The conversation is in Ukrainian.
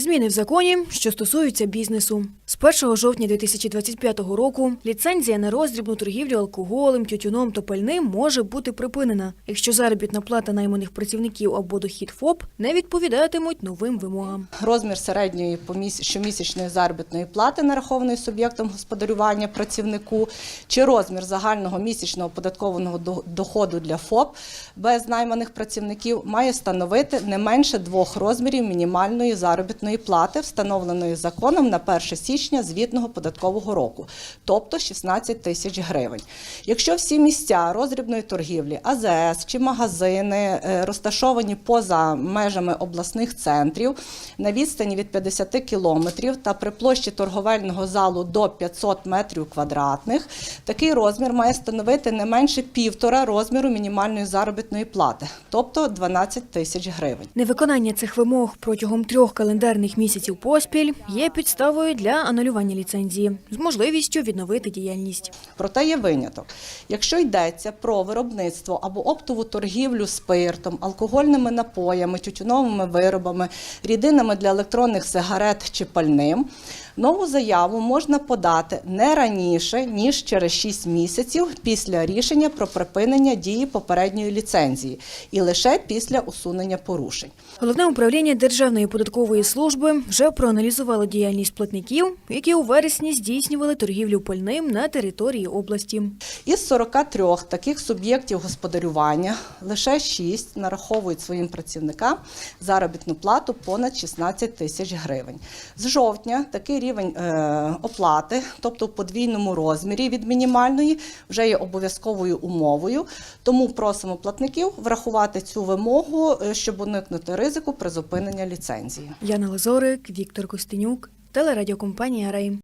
Зміни в законі, що стосуються бізнесу. З 1 жовтня 2025 року ліцензія на роздрібну торгівлю алкоголем, тютюном та пальним може бути припинена, якщо заробітна плата найманих працівників або дохід ФОП не відповідатимуть новим вимогам. Розмір середньої щомісячної заробітної плати, нарахованої суб'єктом господарювання працівнику, чи розмір загального місячного оподаткованого до- доходу для ФОП без найманих працівників має становити не менше двох розмірів мінімальної заробітної плати, встановленої законом на 1 січня звітного податкового року, тобто 16 тисяч гривень. Якщо всі місця роздрібної торгівлі, АЗС чи магазини е, розташовані поза межами обласних центрів на відстані від 50 кілометрів та при площі торговельного залу до 500 метрів квадратних, такий розмір має становити не менше півтора розміру мінімальної заробітної плати, тобто 12 тисяч гривень. Невиконання цих вимог протягом трьох календарних місяців поспіль є підставою для анулювання ліцензії з можливістю відновити діяльність. Проте є виняток. Якщо йдеться про виробництво або оптову торгівлю спиртом, алкогольними напоями, тютюновими виробами, рідинами для електронних сигарет чи пальним, нову заяву можна подати не раніше, ніж через 6 місяців після рішення про припинення дії попередньої ліцензії і лише після усунення порушень. Головне управління Державної податкової служби вже проаналізувало діяльність платників, які у вересні здійснювали торгівлю пальним на території області. Із 43 таких суб'єктів господарювання лише 6 нараховують своїм працівникам заробітну плату понад 16 тисяч гривень. З жовтня такий рівень е, оплати, тобто в подвійному розмірі від мінімальної, вже є обов'язковою умовою. Тому просимо платників врахувати цю вимогу, е, щоб уникнути ризику призупинення ліцензії. Яна Лазорик, Віктор Костенюк, телерадіокомпанія Рей.